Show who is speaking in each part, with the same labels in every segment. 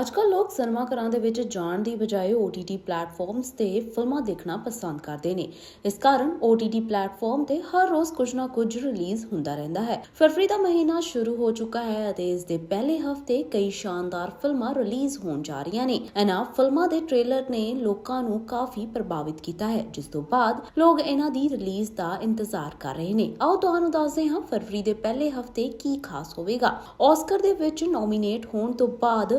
Speaker 1: ਅੱਜਕੱਲ ਲੋਕ ਸਿਨੇਮਾ ਘਰਾਂ ਦੇ ਵਿੱਚ ਜਾਣ ਦੀ ਬਜਾਏ OTT ਪਲੇਟਫਾਰਮਸ ਤੇ ਫਿਲਮਾਂ ਦੇਖਣਾ ਪਸੰਦ ਕਰਦੇ ਨੇ। ਇਸ ਕਾਰਨ OTT ਪਲੇਟਫਾਰਮ ਤੇ ਹਰ ਰੋਜ਼ ਕੁਝ ਨਾ ਕੁਝ ਰਿਲੀਜ਼ ਹੁੰਦਾ ਰਹਿੰਦਾ ਹੈ। ਫਰਵਰੀ ਦਾ ਮਹੀਨਾ ਸ਼ੁਰੂ ਹੋ ਚੁੱਕਾ ਹੈ ਅਤੇ ਇਸ ਦੇ ਪਹਿਲੇ ਹਫ਼ਤੇ ਕਈ ਸ਼ਾਨਦਾਰ ਫਿਲਮਾਂ ਰਿਲੀਜ਼ ਹੋਣ ਜਾ ਰਹੀਆਂ ਨੇ। ਇਹਨਾਂ ਫਿਲਮਾਂ ਦੇ ਟ੍ਰੇਲਰ ਨੇ ਲੋਕਾਂ ਨੂੰ ਕਾਫੀ ਪ੍ਰਭਾਵਿਤ ਕੀਤਾ ਹੈ, ਜਿਸ ਤੋਂ ਬਾਅਦ ਲੋਕ ਇਹਨਾਂ ਦੀ ਰਿਲੀਜ਼ ਦਾ ਇੰਤਜ਼ਾਰ ਕਰ ਰਹੇ ਨੇ। ਆਓ ਤੁਹਾਨੂੰ ਦੱਸਦੇ ਹਾਂ ਫਰਵਰੀ ਦੇ ਪਹਿਲੇ ਹਫ਼ਤੇ ਕੀ ਖਾਸ ਹੋਵੇਗਾ। ਆਸਕਰ ਦੇ ਵਿੱਚ ਨੋਮੀਨੇਟ ਹੋਣ ਤੋਂ ਬਾਅਦ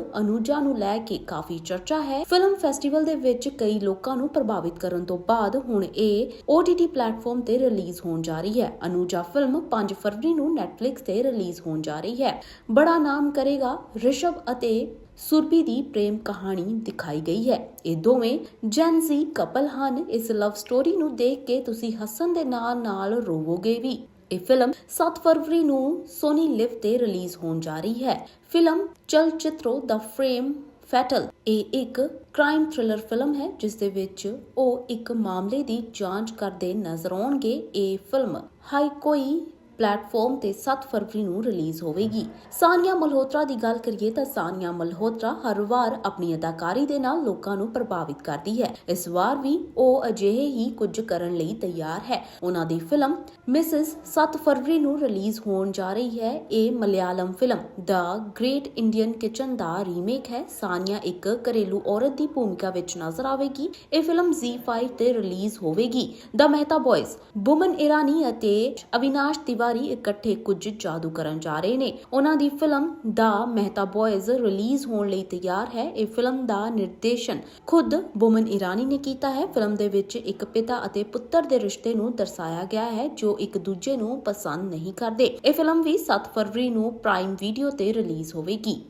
Speaker 1: ਅਨੂਜਾ ਨੂੰ ਲੈ ਕੇ ਕਾਫੀ ਚਰਚਾ ਹੈ। ਫਿਲਮ ਫੈਸਟੀਵਲ ਦੇ ਵਿੱਚ ਕਈ ਲੋਕਾਂ ਨੂੰ ਪ੍ਰਭਾਵਿਤ ਕਰਨ ਤੋਂ ਬਾਅਦ ਹੁਣ ਇਹ OTT ਪਲੇਟਫਾਰਮ ਤੇ ਰਿਲੀਜ਼ ਹੋਣ ਜਾ ਰਹੀ ਹੈ। ਅਨੂਜਾ ਫਿਲਮ 5 ਫਰਵਰੀ ਨੂੰ Netflix ਤੇ ਰਿਲੀਜ਼ ਹੋਣ ਜਾ ਰਹੀ ਹੈ। ਬੜਾ ਨਾਮ ਕਰੇਗਾ ਰਿਸ਼ਭ ਅਤੇ ਸੁਰਭੀ ਦੀ ਪ੍ਰੇਮ ਕਹਾਣੀ ਦਿਖਾਈ ਗਈ ਹੈ। ਇਹ ਦੋਵੇਂ ਜੈਨਜ਼ੀ ਕਪਲ ਹਨ। ਇਸ ਲਵ ਸਟੋਰੀ ਨੂੰ ਦੇਖ ਕੇ ਤੁਸੀਂ ਹਸਨ ਦੇ ਨਾਲ ਨਾਲ ਰੋਵੋਗੇ ਵੀ। ਇਹ ਫਿਲਮ 7 ਫਰਵਰੀ ਨੂੰ ਸੋਨੀ ਲਿਵ ਤੇ ਰਿਲੀਜ਼ ਹੋਣ ਜਾ ਰਹੀ ਹੈ। ਫਿਲਮ ਚਲਚਿਤਰੋ ਦਾ ਫਰੇਮ ਫੈਟਲ ਇਹ ਇੱਕ ਕ੍ਰਾਈਮ ਥ੍ਰਿਲਰ ਫਿਲਮ ਹੈ, ਜਿਸ ਦੇ ਵਿੱਚ ਉਹ ਇੱਕ ਮਾਮਲੇ ਦੀ ਜਾਂਚ ਕਰਦੇ ਨਜ਼ਰ ਆਉਣਗੇ ਇਹ ਫਿਲਮ। ਹਾਈ ਕੋਈ ਪਲੇਟਫਾਰਮ ਤੇ 7 ਫਰਵਰੀ ਨੂੰ ਰਿਲੀਜ਼ ਹੋਵੇਗੀ। ਸਾਨੀਆ ਮਲਹੋਤਰਾ ਦੀ ਗੱਲ ਕਰੀਏ ਤਾਂ ਸਾਨੀਆ ਮਲਹੋਤਰਾ ਹਰ ਵਾਰ ਆਪਣੀ ਅਦਾਕਾਰੀ ਦੇ ਨਾਲ ਲੋਕਾਂ ਨੂੰ ਪ੍ਰਭਾਵਿਤ ਕਰਦੀ ਹੈ। ਇਸ ਵਾਰ ਵੀ ਉਹ ਅਜਿਹੇ ਹੀ ਕੁਝ ਕਰਨ ਲਈ ਤਿਆਰ ਹੈ। ਉਹਨਾਂ ਦੀ ਫਿਲਮ ਮਿਸਿਸ 7 ਫਰਵਰੀ ਨੂੰ ਰਿਲੀਜ਼ ਹੋਣ ਜਾ ਰਹੀ ਹੈ। ਇਹ ਮਲਿਆਲਮ ਫਿਲਮ ਦਾ ਗ੍ਰੇਟ ਇੰਡੀਅਨ ਕਿਚਨ ਦਾ ਰੀਮੇਕ ਹੈ। ਸਾਨੀਆ ਇੱਕ ਘਰੇਲੂ ਔਰਤ ਦੀ ਭੂਮਿਕਾ ਵਿੱਚ ਨਜ਼ਰ ਆਵੇਗੀ। ਇਹ ਫਿਲਮ Z5 ਤੇ ਰਿਲੀਜ਼ ਹੋਵੇਗੀ। ਦ ਮਹਿਤਾ ਬॉयਜ਼ ਬੁਮਨ ਇਰਾਨੀ ਅਤੇ ਅਵਿਨਾਸ਼ ਤਿਵਾਰੀ ਇਕੱਠੇ ਕੁਝ ਜਾਦੂ ਕਰਨ ਜਾ ਰਹੇ ਨੇ। ਉਹਨਾਂ ਦੀ ਫਿਲਮ ਦਾ ਮਹਿਤਾ ਬॉयਜ਼ ਰਿਲੀਜ਼ ਹੋਣ ਲਈ ਤਿਆਰ ਹੈ। ਇਹ ਫਿਲਮ ਦਾ ਨਿਰਦੇਸ਼ਨ ਖੁਦ ਬੁਮਨ ਇਰਾਨੀ ਨੇ ਕੀਤਾ ਹੈ। ਫਿਲਮ ਦੇ ਵਿੱਚ ਇੱਕ ਪਿਤਾ ਅਤੇ ਪੁੱਤਰ ਦੇ ਰਿਸ਼ਤੇ ਨੂੰ ਦਰਸਾਇਆ ਗਿਆ ਹੈ, ਜੋ ਇੱਕ ਦੂਜੇ ਨੂੰ ਪਸੰਦ ਨਹੀਂ ਕਰਦੇ। ਇਹ ਫਿਲਮ ਵੀ 7 ਫਰਵਰੀ ਨੂੰ ਪ੍ਰਾਈਮ ਵੀਡੀਓ ਤੇ ਰਿਲੀਜ਼ ਹੋਵੇਗੀ।